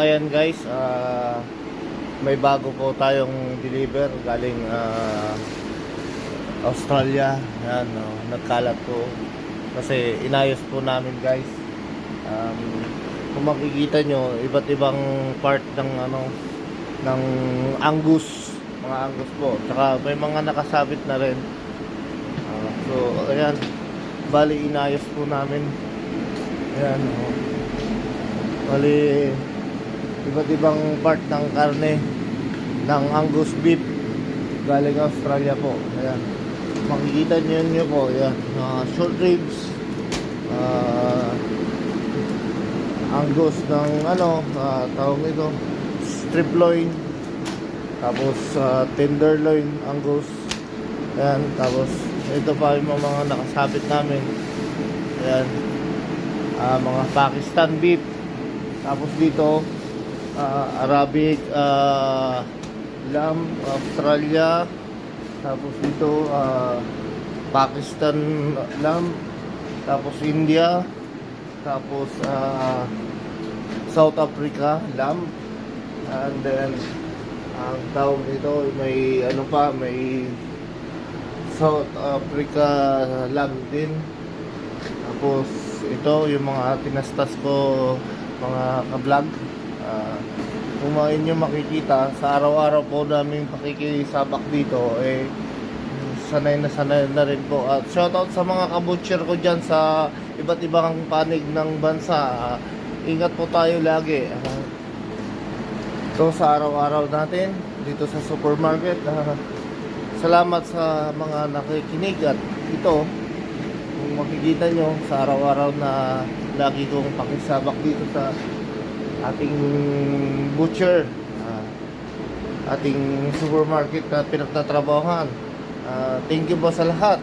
ayan guys, ah, may bago po tayong deliver galing ah, Australia. Yan, no, nagkalat po. Kasi inayos po namin guys. Um, kung makikita nyo, iba't ibang part ng ano ng Angus, mga Angus po. Tsaka may mga nakasabit na rin. Ah, so, ayan. Bali, inayos po namin. Ayan, oh. Bali, iba't ibang part ng karne ng Angus beef galing Australia po. Ayan. Makikita niyo nyo po, ayan. ah, short ribs, ah, Angus ng ano, ah, tawag nito, strip loin, tapos ah, tenderloin, Angus. Ayan, tapos ito pa yung mga, nakasabit namin. Ayan. Ah, mga Pakistan beef. Tapos dito, ah, Arabic ah, lamb, Australia. Tapos dito, ah, Pakistan lamb. Tapos India. Tapos ah, South Africa lamb. And then, ang tawag dito, may ano pa, may South Africa lamb din. Tapos ito yung mga tinastas ko mga ka-vlog. Kung inyo makikita sa araw-araw po namin pakikisabak dito eh sanay na sanay na rin po. At shoutout sa mga kabutcher ko dyan sa iba't ibang panig ng bansa. Ah, ingat po tayo lagi. Ah, ito sa araw-araw natin dito sa supermarket. Ah, salamat sa mga nakikinig at ito kung makikita nyo sa araw-araw na lagi kong pakisabak dito sa ating butcher ah, ating supermarket na pinagtatrabahan Ah, thank you po sa lahat